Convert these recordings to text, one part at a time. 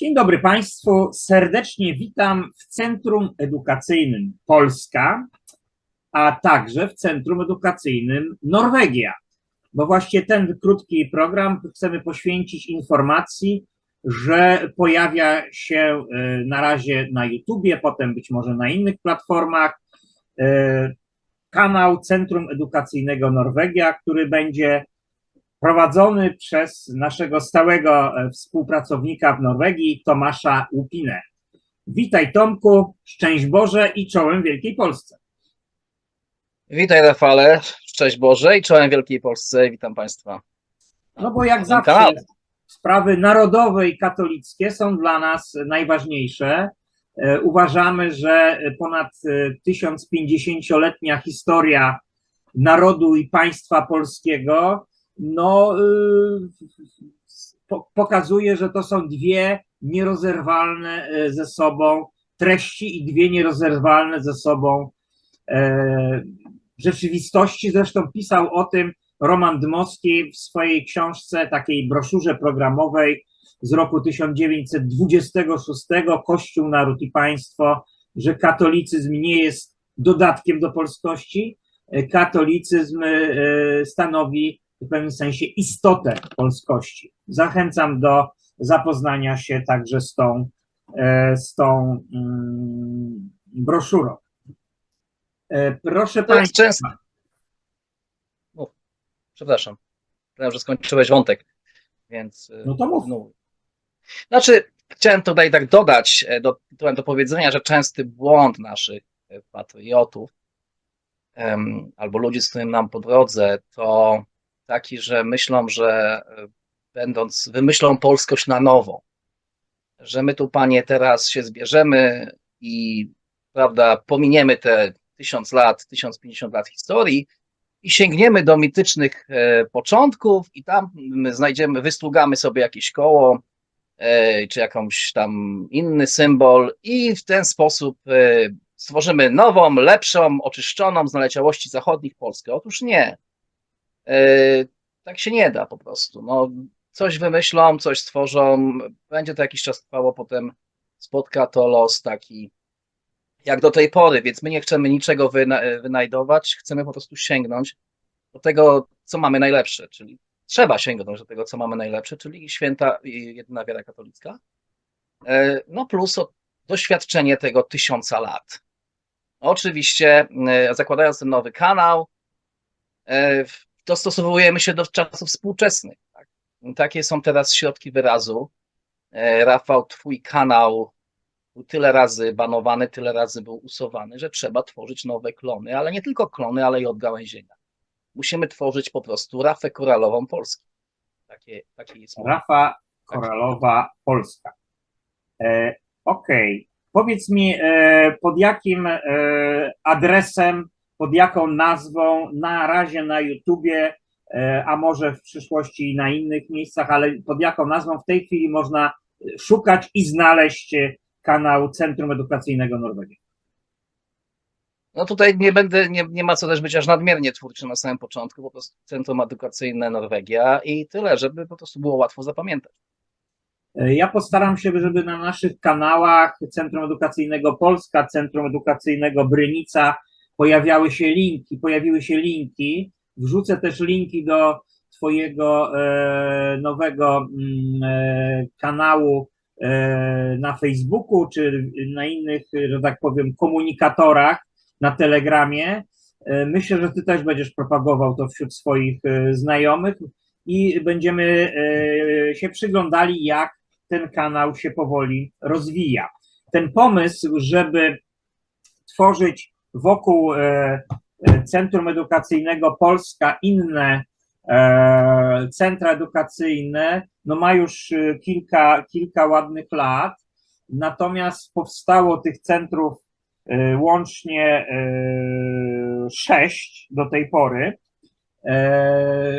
Dzień dobry Państwu. Serdecznie witam w Centrum Edukacyjnym Polska, a także w Centrum Edukacyjnym Norwegia. Bo właśnie ten krótki program chcemy poświęcić informacji, że pojawia się e, na razie na YouTubie, potem być może na innych platformach e, kanał Centrum Edukacyjnego Norwegia, który będzie prowadzony przez naszego stałego e, współpracownika w Norwegii, Tomasza Łupinę. Witaj Tomku, szczęść Boże i czołem Wielkiej Polsce. Witaj Rafale, szczęść Boże i czołem Wielkiej Polsce, witam Państwa. No bo jak zawsze sprawy narodowe i katolickie są dla nas najważniejsze. E, Uważamy, że ponad e, 1050-letnia historia narodu i państwa polskiego no, y, po- pokazuje, że to są dwie nierozerwalne e, ze sobą treści i dwie nierozerwalne ze sobą e, rzeczywistości. Zresztą pisał o tym Roman Dmowski w swojej książce, takiej broszurze programowej z roku 1926, Kościół, Naród i Państwo, że katolicyzm nie jest dodatkiem do polskości. Katolicyzm e, stanowi w pewnym sensie istotę polskości. Zachęcam do zapoznania się także z tą, e, z tą mm, broszurą. E, Proszę jest Państwa. często. Mów. Przepraszam. Myślałem, że skończyłeś wątek, więc. y, No to mów. kontynuuj. Znaczy, chciałem tutaj tak dodać, e, do, do powiedzenia, że częsty błąd naszych e, patriotów albo ludzi, z którym nam po drodze, to taki, że myślą, że e, będąc, wymyślą polskość na nowo, że my tu, panie, teraz się zbierzemy i, prawda, pominiemy te tysiąc lat, 1050 lat historii i sięgniemy do mitycznych e, początków i tam my znajdziemy, wystrugamy sobie jakieś koło e, czy jakąś tam inny symbol i w ten sposób stworzymy nową, lepszą, oczyszczoną z naleciałości zachodnich Polskę. Otóż nie. E, tak się nie da po prostu. No, coś wymyślą, coś stworzą, będzie to jakiś czas trwało, potem spotka to los taki jak do tej pory, więc my nie chcemy niczego wyna wynajdować, chcemy po prostu sięgnąć do tego, co mamy najlepsze, czyli trzeba sięgnąć do tego, co mamy najlepsze, czyli święta i jedyna wiara katolicka, E, no plus doświadczenie tego tysiąca lat. Oczywiście, e, zakładając ten nowy kanał, dostosowujemy się do czasów współczesnych. Tak? Takie są teraz środki wyrazu. E, Rafał, twój kanał był tyle razy banowany, tyle razy był usuwany, że trzeba tworzyć nowe klony, ale nie tylko klony, ale i odgałęzienia. Musimy tworzyć po prostu rafę koralową Polski. Takie, takie jest. Rafa Koralowa, Polska. E, Okej. Powiedz mi, e, pod jakim e, adresem, pod jaką nazwą na razie na YouTubie, e, a może w przyszłości i na innych miejscach, ale pod jaką nazwą w tej chwili można szukać i znaleźć e, kanał Centrum Edukacyjnego Norwegii? No tutaj nie będę, nie, nie ma co też być aż nadmiernie twórczy na samym początku, po prostu Centrum Edukacyjne Norwegia i tyle, żeby po prostu było łatwo zapamiętać. E, Ja postaram się, żeby na naszych kanałach Centrum Edukacyjnego Polska, Centrum Edukacyjnego Brynica pojawiały się linki, pojawiły się linki. Wrzucę też linki do Twojego e, nowego mm, e, kanału e, na Facebooku czy na innych, że tak powiem, komunikatorach na Telegramie. Myślę, że Ty też będziesz propagował to wśród swoich znajomych i będziemy się przyglądali, jak ten kanał się powoli rozwija. Ten pomysł, żeby tworzyć wokół e, e, Centrum Edukacyjnego Polska inne e, centra edukacyjne, no ma już kilka, kilka ładnych lat, natomiast powstało tych centrów łącznie sześć do tej pory,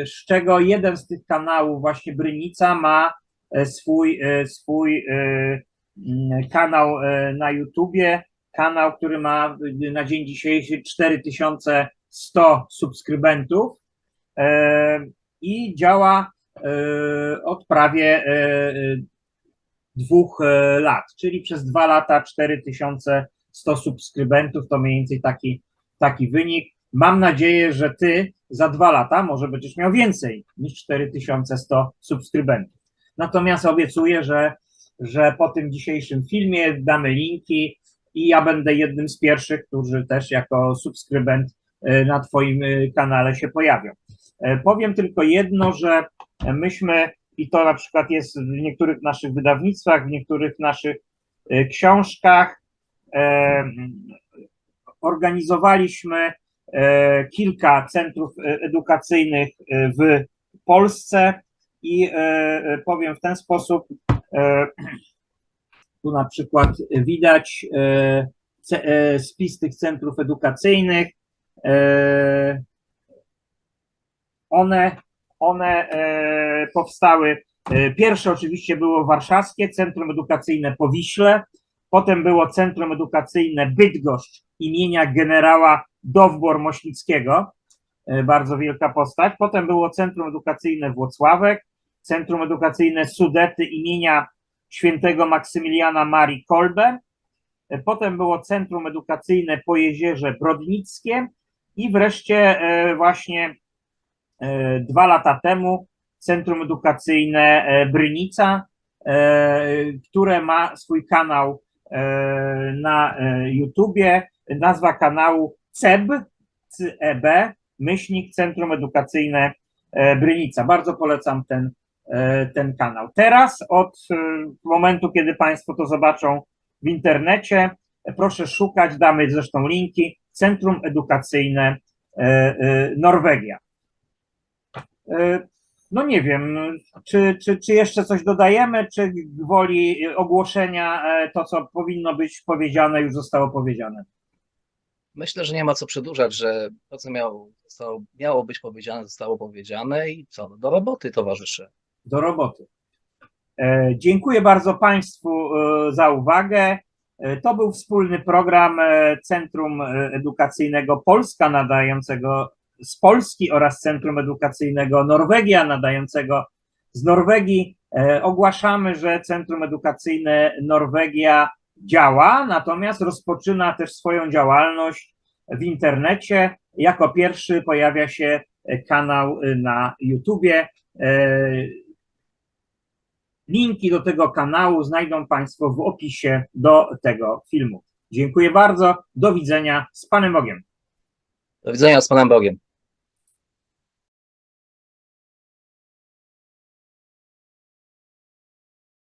z czego jeden z tych kanałów, właśnie Brynica, ma swój, swój kanał na YouTubie, kanał, który ma na dzień dzisiejszy 4100 subskrybentów e, i działa e, od prawie e, dwóch lat, czyli przez dwa lata 4100 subskrybentów, to mniej więcej taki, taki wynik. Mam nadzieję, że ty za dwa lata może będziesz miał więcej niż 4100 subskrybentów. Natomiast obiecuję, że, że po tym dzisiejszym filmie damy linki i ja będę jednym z pierwszych, którzy też jako subskrybent e, na Twoim e, kanale się pojawią. E, Powiem tylko jedno, że myśmy, i to na przykład jest w niektórych naszych wydawnictwach, w niektórych naszych książkach, organizowaliśmy kilka centrów edukacyjnych w Polsce i powiem w ten sposób, tu na przykład widać e, e, spis tych centrów edukacyjnych. E, One, one powstały. Pierwsze oczywiście było warszawskie Centrum Edukacyjne Powiśle, potem było Centrum Edukacyjne Bydgoszcz imienia generała Dowbor-Mośnickiego, bardzo wielka postać. Potem było Centrum Edukacyjne Włocławek, Centrum Edukacyjne Sudety imienia świętego Maksymiliana Marii Kolbe. Potem było Centrum Edukacyjne po Jezierze Brodnickie i wreszcie e, właśnie e, dwa lata temu Centrum Edukacyjne e, Brynica, które ma swój kanał na YouTubie. Nazwa kanału CEB, CEB, myślnik Centrum Edukacyjne Brynica. Bardzo polecam ten, ten kanał. Teraz od e, momentu, kiedy Państwo to zobaczą w internecie, e, proszę szukać, damy zresztą linki, Centrum Edukacyjne e, e, Norwegia. E, No nie wiem, czy, czy, czy jeszcze coś dodajemy, czy woli ogłoszenia e, to, co powinno być powiedziane, już zostało powiedziane. Myślę, że nie ma co przedłużać, że to, co miało, zostało, miało być powiedziane, zostało powiedziane i co, no, do roboty towarzysze. Do roboty. E, Dziękuję bardzo Państwu e, za uwagę. E, To był wspólny program Centrum Edukacyjnego Polska nadającego z Polski oraz Centrum Edukacyjnego Norwegia nadającego z Norwegii. Ogłaszamy, że Centrum Edukacyjne Norwegia działa, natomiast rozpoczyna też swoją działalność w internecie. Jako pierwszy pojawia się kanał na YouTubie. Linki do tego kanału znajdą Państwo w opisie do tego filmu. Dziękuję bardzo. Do widzenia z Panem Bogiem. Do widzenia z Panem Bogiem.